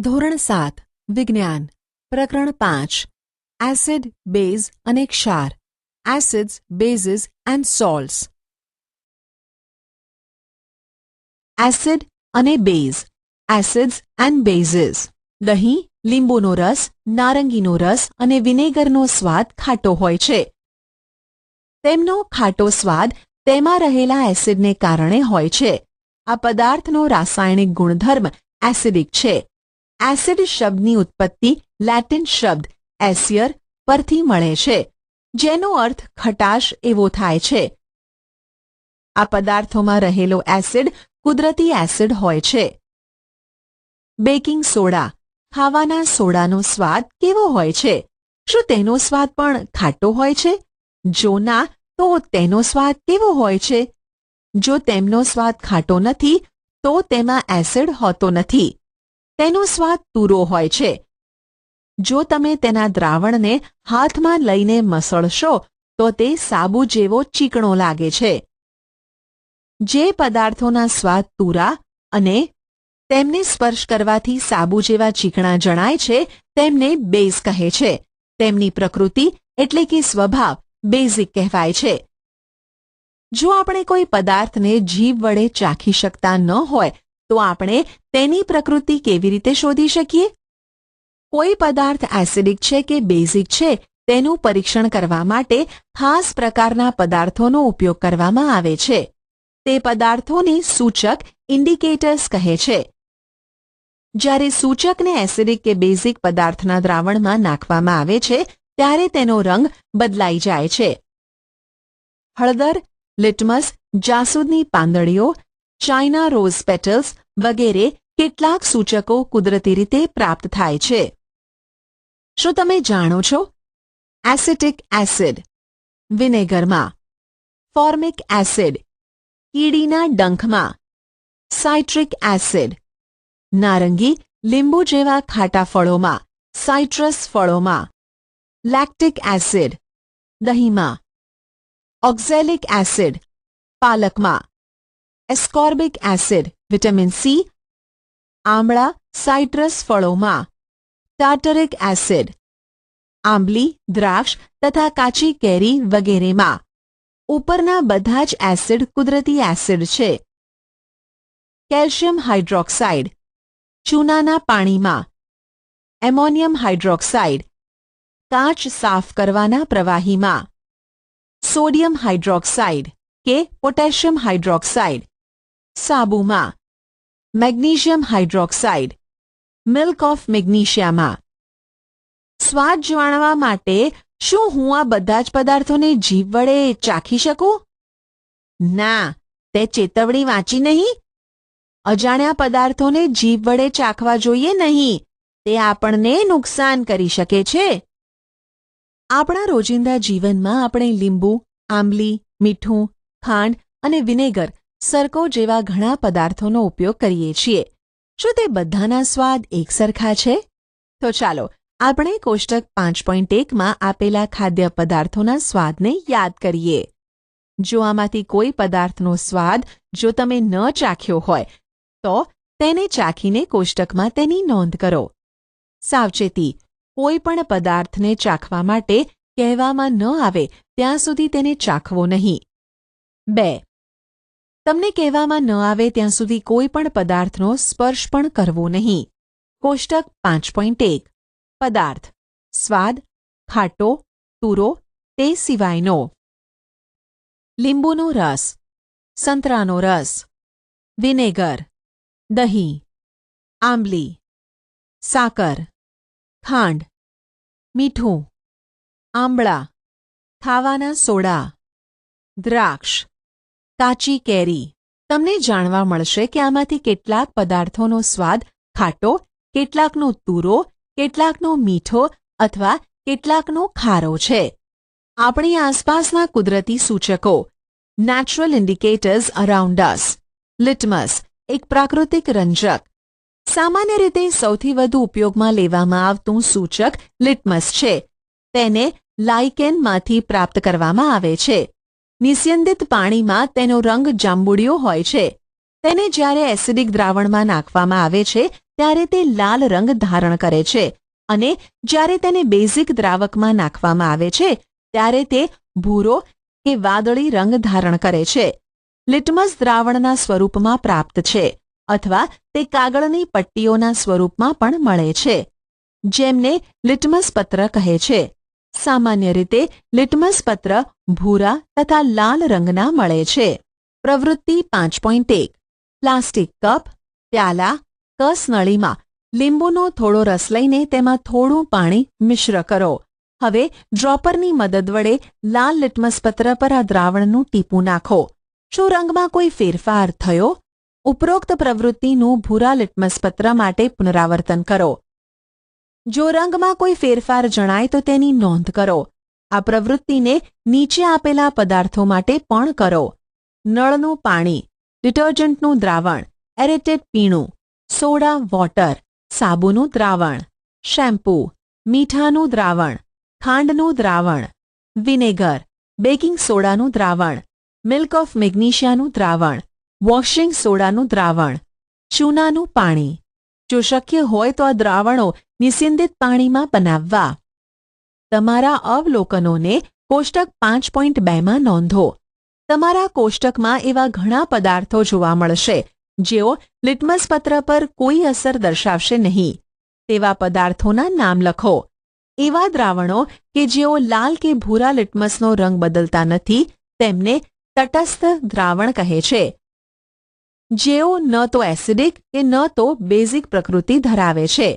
ધોરણ સાત, વિજ્ઞાન, પ્રકરણ પાંચ, એસિડ, બેઝ અને ક્ષાર, acids, bases and salts. Acid અને બેઝ, એસિડ્સ એન્ડ બેઝિસ. દહીં, લીંબુનો રસ, નારંગીનો રસ અને વિનેગરનો સ્વાદ ખાટો હોય છે. તેમનો ખાટો સ્વાદ તેમાં રહેલા એસિડને કારણે હોય છે. આ પદાર્થનો રાસાયણિક ગુણધર્મ એસિડિક છે. એસિડ શબ્દની ઉત્પત્તિ લેટિન શબ્દ, એસિયર, પરથી મળે છે, જેનો અર્થ ખટાશ એવો થાય છે. આ પદાર્થોમાં રહેલો એસિડ કુદરતી એસિડ હોય છે. બેકિંગ સોડા, ખાવાના સોડાનો સ્વાદ કેવો હોય છે? શું તેનો સ્વાદ પણ ખાટો હોય છે? જો ના, તો તેનો સ્વાદ કેવો હોય છે? જો તેમનો સ્વાદ ખાટો નથી, તો તેમાં એસિડ હોતો નથી. તેનો સ્વાદ તુરો હોય છે. જો તમે તેના દ્રાવણને હાથમાં લઈને મસળશો, તો તે સાબુ જેવો ચીકણો લાગે છે. જે પદાર્થોના સ્વાદ તુરા અને તેમને સ્પર્શ કરવાથી સાબુ જેવા ચીકણા જણાય છે, તેમને બેઝ કહે છે. તેમની પ્રકૃતિ એટલે કે સ્વભાવ બેઝિક કહેવાય છે. જો આપણે કોઈ પદાર્થને જીભ વડે ચાખી શકતા ન હોય તો આપણે તેની પ્રકૃતિ કેવી રીતે શોધી શકીએ? કોઈ પદાર્થ એસિડિક છે કે બેઝિક છે, તેનું પરીક્ષણ કરવા માટે ખાસ પ્રકારના પદાર્થોનો ઉપયોગ કરવામાં આવે છે. તે પદાર્થોને સૂચક ઇન્ડિકેટર્સ કહે છે. જ્યારે સૂચકને એસિડિક કે બેઝિક પદાર્થના દ્રાવણમાં નાખવામાં આવે છે, ત્યારે તેનો રંગ બદલાઈ જાય છે. હળદર, લિટમસ, જાસૂદની પાંદડીઓ ચાઇના રોઝ પેટલ્સ વગેરે કેટલાક સૂચકો કુદરતી રીતે પ્રાપ્ત થાય છે. શું તમે જાણો છો? એસિટિક એસિડ વિનેગરમાં. ફોર્મિક એસિડ કીડીના ડંખમાં. સાઇટ્રિક એસિડ નારંગી, લીંબુ જેવા ખાટા ફળોમાં. સાઇટ્રસ ફળોમાં. લેક્ટિક એસિડ દહીંમાં. ઓક્ઝેલિક એસિડ પાલકમાં. એસ્કોર્બિક એસિડ વિટામિન સી આમળા સાઇટ્રસ ફળોમાં. ટાર્ટરિક એસિડ આંબલી, દ્રાક્ષ તથા કાચી કેરી વગેરેમાં. ઉપરના બધા જ એસિડ કુદરતી એસિડ છે. કેલ્શિયમ હાઇડ્રોક્સાઇડ ચૂનાના પાણીમાં. એમોનિયમ હાઇડ્રોક્સાઇડ કાચ સાફ કરવાના પ્રવાહીમાં. સોડિયમ હાઇડ્રોક્સાઇડ કે potassium hydroxide સાબુમાં. Magnesium hydroxide. Milk of મેગ્નેશિયામાં. સ્વાદ જાણવા માટે શું હું આ બધા જ પદાર્થોને જીભ વડે ચાખી શકું? ના, તે ચેતવણી વાંચી નહીં. અજાણ્યા પદાર્થોને જીભ વડે ચાખવા જોઈએ નહીં. તે આપણને નુકસાન કરી શકે છે. આપણા રોજિંદા જીવનમાં આપણે લીંબુ, આંબલી, મીઠું, ખાંડ અને વિનેગર સરકો જેવા ઘણા પદાર્થોનો ઉપયોગ કરીએ છીએ. શું તે બધાના સ્વાદ એકસરખા છે? તો ચાલો, આપણે કોષ્ટક પાંચ પોઈન્ટ એકમાં આપેલા ખાદ્ય પદાર્થોના સ્વાદને યાદ કરીએ. જો આમાંથી કોઈ પદાર્થનો સ્વાદ જો તમે ન ચાખ્યો હોય, તો તેને ચાખીને કોષ્ટકમાં તેની નોંધ કરો. સાવચેતી, કોઈ પણ પદાર્થને ચાખવા માટે કહેવામાં ન આવે, ત્યાં સુધી તેને ચાખવો નહીં. બે તમને કહેવામાં ન આવે ત્યાં સુધી કોઈ પણ પદાર્થનો સ્પર્શ પણ કરવો નહીં. કોષ્ટક પાંચ પોઈન્ટ એક. પદાર્થ. સ્વાદ. ખાટો. તુરો. તે સિવાયનો. લીંબુનો રસ. સંતરાનો રસ. વિનેગર. દહીં. આંબલી. સાકર. ખાંડ. મીઠું. આંબળા. ખાવાના સોડા. દ્રાક્ષ. કાચી કેરી. તમને જાણવા મળશે કે આમાંથી કેટલાક પદાર્થોનો સ્વાદ ખાટો, કેટલાકનો તુરો, કેટલાકનો મીઠો અથવા કેટલાકનો ખારો છે. આપણી આસપાસના કુદરતી સૂચકો natural indicators around us litmus એક પ્રાકૃતિક રંજક. સામાન્ય રીતે સૌથી વધુ ઉપયોગમાં લેવામાં આવતું સૂચક લિટમસ છે. તેને લાઇકેનમાંથી પ્રાપ્ત કરવામાં આવે છે. નિસ્યંદિત પાણીમાં તેનો રંગ જાંબુડિયો હોય છે. તેને જ્યારે એસિડિક દ્રાવણમાં નાખવામાં આવે છે, ત્યારે તે લાલ રંગ ધારણ કરે છે અને જ્યારે તેને બેઝિક દ્રાવકમાં નાખવામાં આવે છે, ત્યારે તે ભૂરો કે વાદળી રંગ ધારણ કરે છે. લિટમસ દ્રાવણના સ્વરૂપમાં પ્રાપ્ત છે અથવા તે કાગળની પટ્ટીઓના સ્વરૂપમાં પણ મળે છે, જેમને લિટમસ પત્ર કહે છે. સામાન્ય રીતે લિટમસ પત્ર ભૂરા તથા લાલ રંગના મળે છે. પ્રવૃત્તિ પાંચ પોઈન્ટ એક. પ્લાસ્ટિક કપ, પ્યાલા કસનળીમાં લીંબુનો થોડો રસ લઈને તેમાં થોડું પાણી મિશ્ર કરો. હવે ડ્રોપરની મદદ વડે લાલ લિટમસપત્ર પર આ દ્રાવણનું ટીપું નાખો. શું રંગમાં કોઈ ફેરફાર થયો? ઉપરોક્ત પ્રવૃત્તિનું ભૂરા લિટમસપત્ર માટે પુનરાવર્તન કરો. જો રંગમાં કોઈ ફેરફાર જણાય તો તેની નોંધ કરો. આ પ્રવૃત્તિને નીચે આપેલા પદાર્થો માટે પણ કરો. નળનું પાણી, ડિટર્જન્ટનું દ્રાવણ, એરેટેડ પીણું, સોડા, વોટર, સાબુનું દ્રાવણ, શેમ્પૂ, મીઠાનું દ્રાવણ, ખાંડનું દ્રાવણ, વિનેગર, બેકિંગ સોડાનું દ્રાવણ, મિલ્ક ઓફ મેગ્નેશિયાનું દ્રાવણ, વોશિંગ સોડાનું દ્રાવણ, ચૂનાનું પાણી. જો શક્ય હોય તો આ દ્રાવણો નિસ્યંદિત પાણીમાં બનાવવા. તમારા અવલોકનોને કોષ્ટક પાંચ પોઈન્ટ બેમાં નોંધો. તમારા કોષ્ટકમાં એવા ઘણા પદાર્થો જોવા મળશે, જેઓ લિટમસ પત્ર પર કોઈ અસર દર્શાવશે નહીં. તેવા પદાર્થોના નામ લખો. એવા દ્રાવણો કે જેઓ લાલ કે ભૂરા લિટમસનો રંગ બદલતા નથી, તેમને તટસ્થ દ્રાવણ કહે છે. જેઓ ન તો એસિડિક કે ન તો બેઝિક પ્રકૃતિ ધરાવે છે.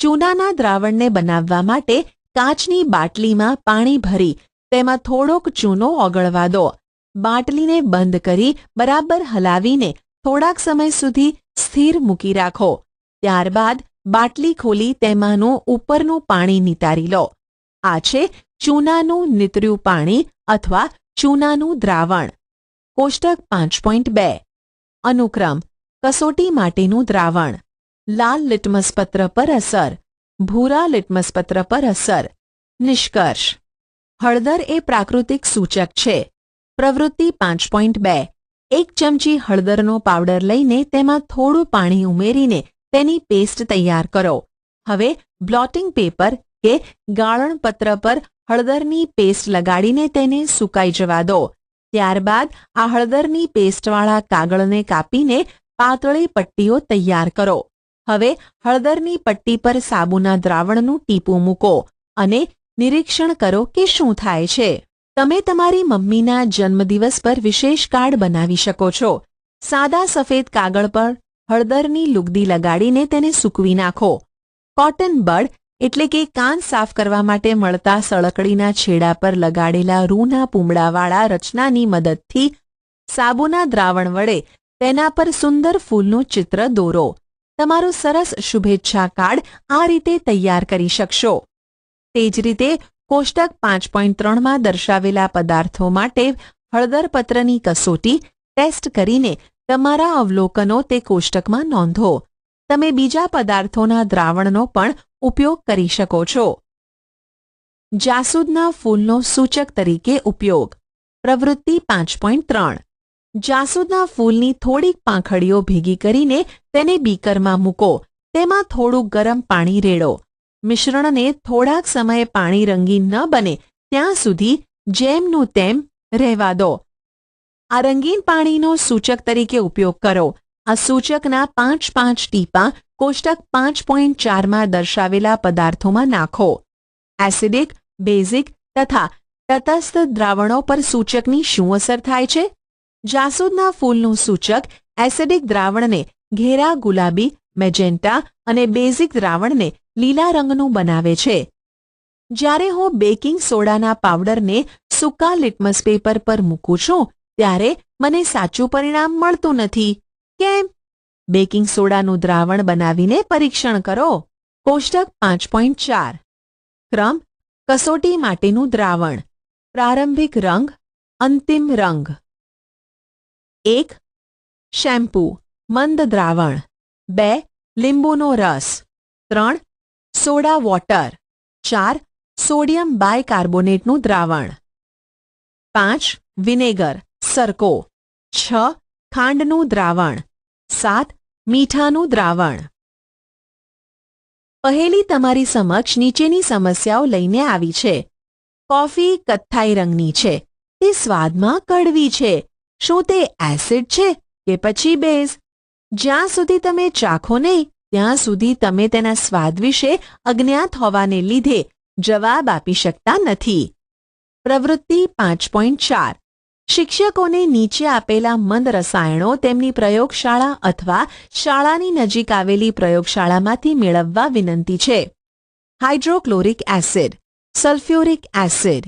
ચૂનાના દ્રાવણને બનાવવા માટે કાચની બાટલીમાં પાણી ભરી, તેમાં થોડોક ચૂનો ઓગળવા દો. બાટલીને બંધ કરી બરાબર હલાવીને થોડાક સમય સુધી સ્થિર મૂકી રાખો. ત્યારબાદ બાટલી ખોલી તેમાંનું ઉપરનું પાણી નિતારી લો. આ છે ચૂનાનું નીતર્યું પાણી અથવા ચૂનાનું દ્રાવણ. કોષ્ટક પાંચ પોઈન્ટ બે. અનુક્રમ, કસોટી માટેનું દ્રાવણ. લાલ લિટમસ પત્ર પર અસર. ભૂરા લિટમસ પત્ર પર અસર. નિષ્કર્ષ. હળદર એ પ્રાકૃતિક સૂચક છે. પ્રવૃત્તિ પાંચ પોઈન્ટ બે. એક ચમચી હળદરનો પાવડર લઈને તેમાં થોડું પાણી ઉમેરીને તેની પેસ્ટ તૈયાર કરો. હવે બ્લોટિંગ પેપર કે ગાળણ પત્ર પર હળદરની પેસ્ટ લગાડીને તેને સુકાઈ જવા દો. ત્યારબાદ આ હળદરની પેસ્ટવાળા કાગળને કાપીને પાતળી પટ્ટીઓ તૈયાર કરો. હવે હળદરની પટ્ટી પર સાબુના દ્રાવણનું ટીપું મૂકો અને નિરીક્ષણ કરો કે શું થાય છે. તમે તમારી મમ્મીના જન્મદિવસ પર વિશેષ કાર્ડ બનાવી શકો છો. સાદા સફેદ કાગળ પર હળદરની લુગદી લગાડીને તેને સૂકવી નાખો. કોટન બડ એટલે કે કાન સાફ કરવા માટે મળતા સળકડીના છેડા પર લગાડેલા રૂના પૂમડાવાળા રચનાની મદદથી સાબુના દ્રાવણ વડે તેના પર સુંદર ફૂલનું ચિત્ર દોરો. તમારું સરસ શુભેચ્છા કાર્ડ આ રીતે તૈયાર કરી શકશો. તે જ રીતે કોષ્ટક પાંચ પોઈન્ટ ત્રણમાં દર્શાવેલા પદાર્થો માટે હળદરપત્રની કસોટી ટેસ્ટ કરીને તમારા અવલોકનો તે કોષ્ટકમાં નોંધો. તમે બીજા પદાર્થોના દ્રાવણનો પણ ઉપયોગ કરી શકો છો. જાસૂદના ફૂલનો સૂચક તરીકે ઉપયોગ. પ્રવૃત્તિ પાંચ પોઈન્ટ ત્રણ. જાસૂદના ફૂલની થોડીક પાંખડીઓ ભેગી કરીને તેને બીકરમાં મૂકો. તેમાં થોડું ગરમ પાણી રેડો. મિશ્રણને થોડાક સમયે પાણી રંગીન ન બને ત્યાં સુધી જેમનું તેમ રહેવા દો. આ રંગીન પાણીનો સૂચક તરીકે ઉપયોગ કરો. આ સૂચકના પાંચ પાંચ ટીપા કોષ્ટક પાંચ પોઈન્ટ ચારમાં દર્શાવેલા પદાર્થોમાં નાખો. એસિડિક, બેઝિક તથા તટસ્થ દ્રાવણો પર સૂચકની શું અસર થાય છે? જાસૂદના ફૂલનું સૂચક એસિડિક દ્રાવણને ઘેરા ગુલાબી, મેજેન્ટા અને બેઝિક દ્રાવણને લીલા રંગનું બનાવે છે. જ્યારે હું બેકિંગ સોડાના પાવડરને સૂકા લિટમસ પેપર પર મૂકું છું, ત્યારે મને સાચું પરિણામ મળતું નથી. કેમ? બેકિંગ સોડાનું દ્રાવણ બનાવીને પરીક્ષણ કરો. કોષ્ટક પાંચ પોઈન્ટ ચાર. ક્રમ, કસોટી માટેનું દ્રાવણ. પ્રારંભિક રંગ, અંતિમ રંગ. એક, શેમ્પૂ, મંદ દ્રાવણ. બે, લીંબુનો રસ. ત્રણ, સોડા વોટર. ચાર, સોડિયમ બાયકાર્બોનેટનું દ્રાવણ. પાંચ, વિનેગર સરકો છ, ખાંડનું દ્રાવણ. સાત, મીઠાનું દ્રાવણ. પહેલી તમારી સમક્ષ નીચેની સમસ્યાઓ લઈને આવી છે. કોફી કથ્થાઈ રંગની છે. તે સ્વાદમાં કડવી છે. શું તે એસિડ છે કે પછી બેઝ જ્યાં સુધી તમે ચાખો નહીં, ત્યાં સુધી તમે તેના સ્વાદ વિશે અજ્ઞાત હોવાને લીધે જવાબ આપી શકતા નથી. પ્રવૃત્તિ પાંચ પોઈન્ટ ચાર. શિક્ષકોને નીચે આપેલા મંદ રસાયણો તેમની પ્રયોગશાળા અથવા શાળાની નજીક આવેલી પ્રયોગશાળામાંથી મેળવવા વિનંતી છે. Hydrochloric acid, sulphuric acid,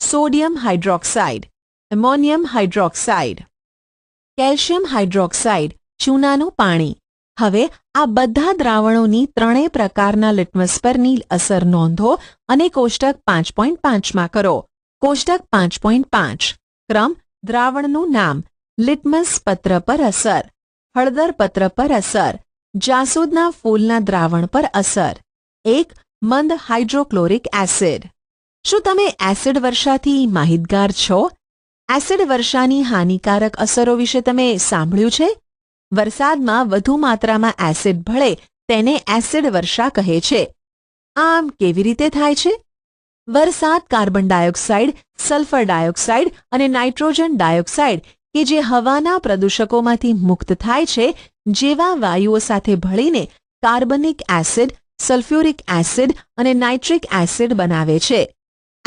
sodium hydroxide ammonium hydroxide calcium hydroxide ચૂનાનું પાણી. હવે આ બધા દ્રાવણોની ત્રણેય પ્રકારના લિટમસ પરની અસર નોંધો અને કોષ્ટક પાંચ પોઈન્ટ પાંચમાં કરો. કોષ્ટક પાંચ પોઈન્ટ પાંચ. ક્રમ, દ્રાવણનું નામ લિટમસ પત્ર પર અસર, હળદર પત્ર પર અસર, જાસૂદના ફૂલના દ્રાવણ પર અસર. એક, મંદ હાઇડ્રોક્લોરિક એસિડ. શું તમે એસિડ વર્ષાથી માહિતગાર છો? એસિડ વર્ષાની હાનિકારક અસરો વિશે તમે સાંભળ્યું છે? વરસાદમાં વધુ માત્રામાં એસિડ ભળે તેને એસિડ વર્ષા કહે છે. આમ કેવી રીતે થાય છે? વરસાદ કાર્બન ડાયોક્સાઇડ, સલ્ફર ડાયોક્સાઇડ અને નાઇટ્રોજન ડાયોક્સાઇડ કે જે હવાના પ્રદૂષકોમાંથી મુક્ત થાય છે, જેવા વાયુઓ સાથે ભળીને કાર્બનિક એસિડ, સલ્ફ્યુરિક એસિડ અને નાઇટ્રિક એસિડ બનાવે છે.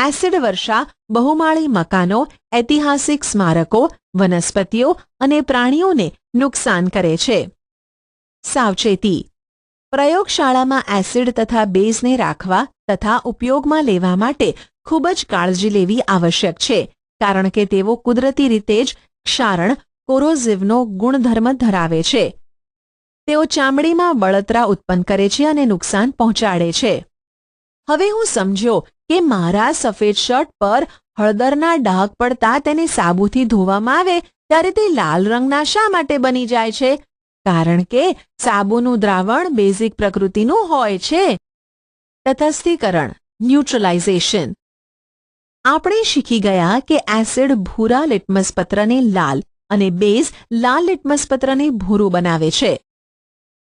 એસિડ વર્ષા, બહુમાળી મકાનો, ઐતિહાસિક સ્મારકો, વનસ્પતિઓ અને પ્રાણીઓને નુકસાન કરે છે. સાવચેતી. પ્રયોગશાળામાં એસિડ તથા બેઝને રાખવા તથા ઉપયોગમાં લેવા માટે ખૂબ જ કાળજી લેવી આવશ્યક છે, કારણ કે તેઓ કુદરતી રીતે જ ક્ષારણ, કોરોઝિવનો ગુણધર્મ ધરાવે છે. તેઓ ચામડીમાં બળતરા ઉત્પન્ન કરે છે અને નુકસાન પહોંચાડે છે. હવે હું સમજ્યો કે મારા સફેદ શર્ટ પર હળદરના ડાઘ પડતા તેને સાબુથી ધોવામાં આવે ત્યારે તે લાલ રંગના શા માટે બની જાય છે? કારણ કે સાબુનું દ્રાવણ બેઝિક પ્રકૃતિનું હોય છે. તટસ્થીકરણ, ન્યુટ્રલાઇઝેશન. આપણે શીખી ગયા કે એસિડ ભૂરા લિટમસ પત્રને લાલ અને બેઝ લાલ લિટમસ પત્રને ભૂરું બનાવે છે.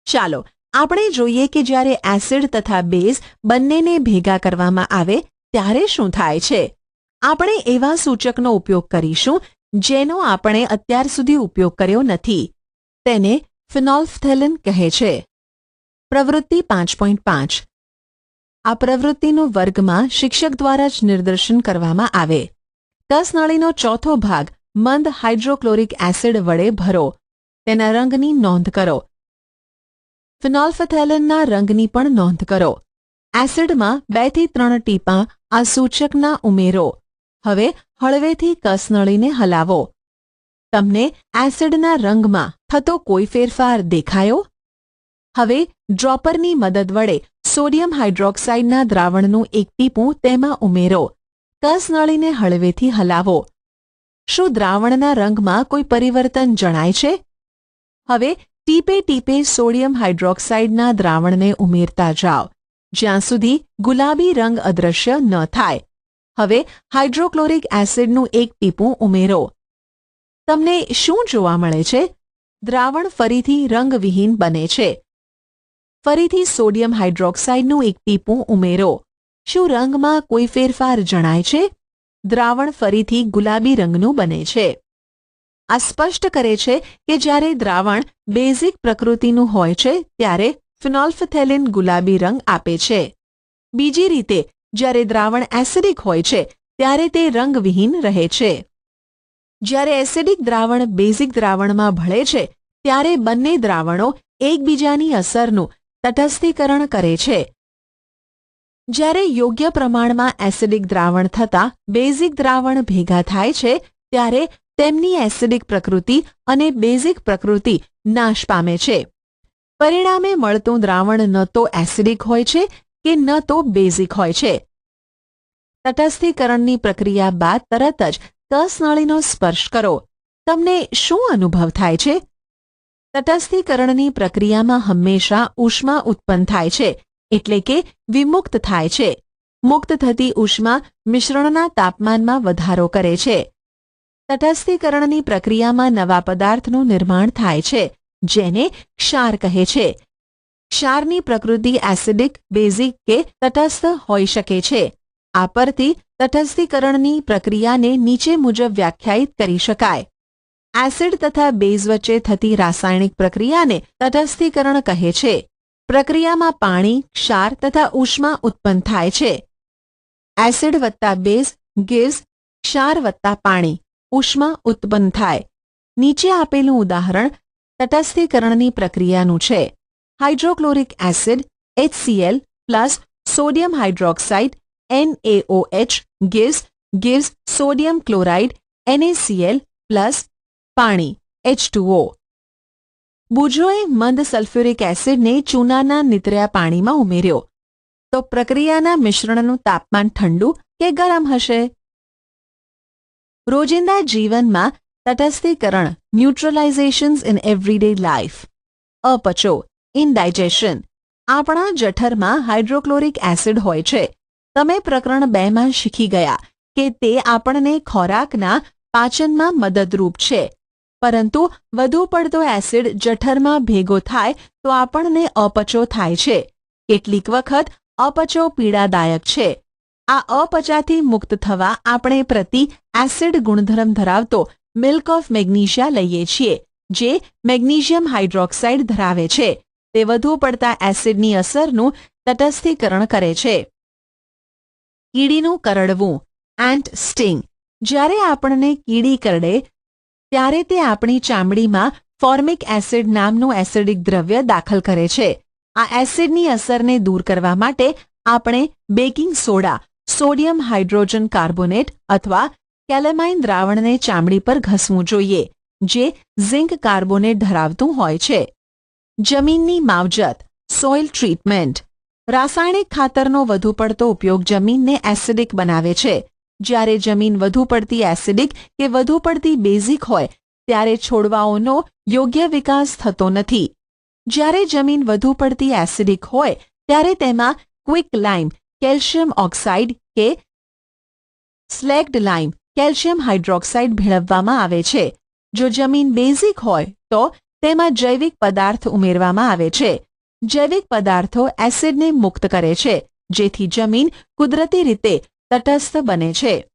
ચાલો આપણે જોઈએ કે જ્યારે એસિડ તથા બેઝ બંનેને ભેગા કરવામાં આવે, ત્યારે શું થાય છે? આપણે એવા સૂચકનો ઉપયોગ કરીશું, જેનો આપણે અત્યાર સુધી ઉપયોગ કર્યો નથી. તેને ફિનોલ્ફથેલિન કહે છે. પ્રવૃત્તિ પાંચ પોઈન્ટ પાંચ. આ પ્રવૃત્તિનું વર્ગમાં શિક્ષક દ્વારા જ નિર્દેશન કરવામાં આવે. કસનળીનો ચોથો ભાગ મંદ હાઇડ્રોક્લોરિક એસિડ વડે ભરો. તેના રંગની નોંધ કરો. ફિનોલ્ફથેલિનના રંગની પણ નોંધ કરો. એસિડમાં બેથી ત્રણ ટીપાં આ સૂચકના ઉમેરો. હવે હળવેથી કસનળીને હલાવો. તમને એસિડના રંગમાં થતો કોઈ ફેરફાર દેખાયો? હવે ડ્રોપરની મદદ વડે સોડિયમ હાઇડ્રોક્સાઇડના દ્રાવણનું એક ટીપું તેમાં ઉમેરો. કસનળીને હળવેથી હલાવો. શું દ્રાવણના રંગમાં કોઈ પરિવર્તન જણાય છે? હવે ટીપે ટીપે સોડિયમ હાઇડ્રોક્સાઇડના દ્રાવણને ઉમેરતા જાઓ, જ્યાં સુધી ગુલાબી રંગ અદૃશ્ય ન થાય. હવે હાઇડ્રોક્લોરિક એસિડનું એક ટીપું ઉમેરો. તમને શું જોવા મળે છે? દ્રાવણ ફરીથી રંગવિહીન બને છે. ફરીથી સોડિયમ હાઇડ્રોક્સાઇડનું એક ટીપું ઉમેરો. શું રંગમાં કોઈ ફેરફાર જણાય છે? દ્રાવણ ફરીથી ગુલાબી રંગનું બને છે. આ સ્પષ્ટ કરે છે કે જ્યારે દ્રાવણ બેઝિક પ્રકૃતિનું હોય છે, ત્યારે ફિનોલ્ફથેલિન ગુલાબી રંગ આપે છે. બીજી રીતે, જ્યારે દ્રાવણ એસિડિક હોય છે, ત્યારે તે રંગવિહીન રહે છે. જ્યારે એસિડિક દ્રાવણ બેઝિક દ્રાવણમાં ભળે છે, ત્યારે બંને દ્રાવણો એકબીજાની અસરનું તટસ્થીકરણ કરે છે. જ્યારે યોગ્ય પ્રમાણમાં એસિડિક દ્રાવણ થતાં બેઝિક દ્રાવણ ભેગા થાય છે, ત્યારે તેમની એસિડિક પ્રકૃતિ અને બેઝિક પ્રકૃતિ નાશ પામે છે. પરિણામે મળતું દ્રાવણ ન તો એસિડિક હોય છે કે ન તો બેઝિક હોય છે. તટસ્થીકરણની પ્રક્રિયા બાદ તરત જ કસનળીનો સ્પર્શ કરો. તમને શું અનુભવ થાય છે? તટસ્થીકરણની પ્રક્રિયામાં હંમેશા ઉષ્મા ઉત્પન્ન થાય છે, એટલે કે વિમુક્ત થાય છે. મુક્ત થતી ઉષ્મા મિશ્રણના તાપમાનમાં વધારો કરે છે. તટસ્થીકરણની પ્રક્રિયામાં નવા પદાર્થનું નિર્માણ થાય છે, જેને ક્ષાર કહે છે. ક્ષારની પ્રકૃતિ એસિડિક, બેઝિક કે તટસ્થ હોઈ શકે છે. આ પરથી તટસ્થીકરણની પ્રક્રિયાને નીચે મુજબ વ્યાખ્યાયિત કરી શકાય. એસિડ તથા બેઝ વચ્ચે થતી રાસાયણિક પ્રક્રિયાને તટસ્થીકરણ કહે છે. પ્રક્રિયામાં પાણી, ક્ષાર તથા ઉષ્મા ઉત્પન્ન થાય છે. એસિડ વત્તા બેઝ ગિવ્સ ક્ષાર વત્તા પાણી. ઉષ્મા ઉત્પન્ન થાય. નીચે આપેલું ઉદાહરણ તટસ્થીકરણની પ્રક્રિયાનું છે. Hydrochloric acid HCl plus sodium hydroxide NaOH gives gives sodium chloride NaCl plus પાણી H2O બુજોએ મંદ સલ્ફ્યુરિક એસિડને ચૂનાના નીતર્યા પાણીમાં ઉમેર્યો. તો પ્રક્રિયાના મિશ્રણનું તાપમાન ઠંડુ કે ગરમ હશે? રોજિંદા જીવનમાં તટસ્થીકરણ ન્યુટ્રલાઇઝેશન્સ ઇન એવરીડે લાઈફ અપચો ઇનડાઇજેશન આપણા જઠરમાં હાઇડ્રોક્લોરિક એસિડ હોય છે. તમે પ્રકરણ બેમાં શીખી ગયા કે તે આપણને ખોરાકના પાચનમાં મદદરૂપ છે. પરંતુ વધુ પડતો એસિડ જઠરમાં ભેગો થાય તો આપણને અપચો થાય છે. કેટલીક વખત અપચો પીડાદાયક છે. આ અપચાથી મુક્ત થવા આપણે પ્રતિ એસિડ ગુણધર્મ ધરાવતો મિલ્ક ઓફ મેગ્નેશિયા લઈએ છીએ, જે મેગ્નેશિયમ હાઇડ્રોક્સાઇડ ધરાવે છે. તે વધુ પડતા એસિડની અસરનું તટસ્થીકરણ કરે છે. કીડીનું કરડવું એન્ટ સ્ટિંગ જ્યારે આપણને કીડી કરડે, ત્યારે તે આપણી ચામડીમાં ફોર્મિક એસિડ નામનું એસિડિક દ્રવ્ય દાખલ કરે છે. આ એસિડની અસરને દૂર કરવા માટે આપણે baking soda sodium hydrogen carbonate અથવા કેલેમાઇન દ્રાવણને ચામડી પર ઘસવું જોઈએ, જે ઝિંક કાર્બોનેટ ધરાવતું હોય છે. જમીનની માવજત, સોઇલ ટ્રીટમેન્ટ. રાસાયણિક ખાતરનો વધુ પડતો ઉપયોગ જમીનને એસિડિક બનાવે છે. જ્યારે જમીન વધુ પડતી એસિડિક કે વધુ પડતી બેઝિક હોય, ત્યારે છોડવાઓનો યોગ્ય વિકાસ થતો નથી. જ્યારે જમીન વધુ પડતી એસિડિક હોય, ત્યારે તેમાં ક્વિક લાઇમ, કેલ્શિયમ ઓક્સાઇડ કે સ્લેક્ડ લાઇમ કેલ્શિયમ હાઇડ્રોક્સાઇડ ભેળવવામાં આવે છે. જો જમીન બેઝિક હોય, તો તેમાં જૈવિક પદાર્થ ઉમેરવામાં આવે છે. જૈવિક પદાર્થો એસિડને મુક્ત કરે છે, જેથી જમીન કુદરતી રીતે તટસ્થ બને છે.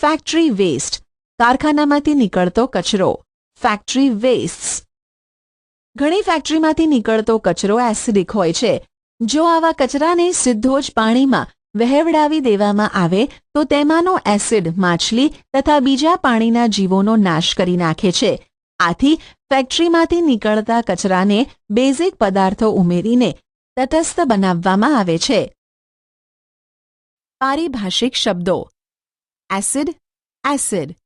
ફેક્ટરી વેસ્ટ કારખાનામાંથી નીકળતો કચરો. ફેક્ટરી વેસ્ટ ઘણી ફેક્ટરીમાંથી નીકળતો કચરો એસિડિક હોય છે. જો આવા કચરાને સીધો જ પાણીમાં વહેવડાવી દેવામાં આવે તો તેમાંનો એસિડ, માછલી તથા બીજા પાણીના જીવોનો નાશ કરી નાખે છે. આથી ફેક્ટરીમાંથી નીકળતા કચરાને બેઝિક પદાર્થો ઉમેરીને તટસ્થ બનાવવામાં આવે છે. પારિભાષિક શબ્દો. Acid acid,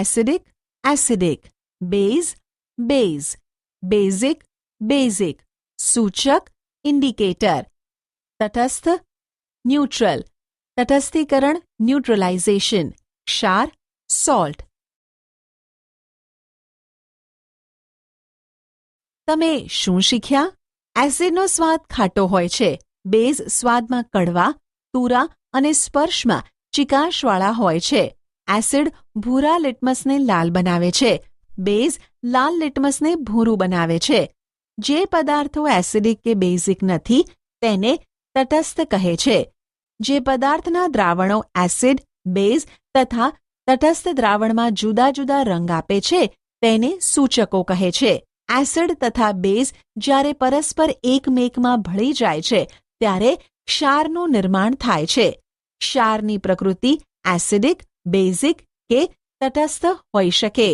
acidic acidic, base base, basic basic, સૂચક, ઇન્ડિકેટર. તટસ્થ ન્યુટ્રલ તટસ્થીકરણ ન્યુટ્રલાઇઝેશન ક્ષાર સોલ્ટ તમે શું શીખ્યા? એસિડનો સ્વાદ ખાટો હોય છે. બેઝ સ્વાદમાં કડવા, તુરા અને સ્પર્શમાં ચિકાશવાળા હોય છે. એસિડ ભૂરા લિટમસને લાલ બનાવે છે. બેઝ લાલ લિટમસને ભૂરું બનાવે છે. જે પદાર્થો એસિડિક કે બેઝિક નથી, તેને તટસ્થ કહે છે. જે પદાર્થના દ્રાવણો એસિડ, બેઝ તથા તટસ્થ દ્રાવણમાં જુદા જુદા રંગ આપે છે, તેને સૂચકો કહે છે. એસિડ તથા બેઝ જ્યારે પરસ્પર એકમેકમાં ભળી જાય છે, ત્યારે ક્ષારનું નિર્માણ થાય છે. ક્ષારની પ્રકૃતિ એસિડિક, બેઝિક કે તટસ્થ હોઈ શકે.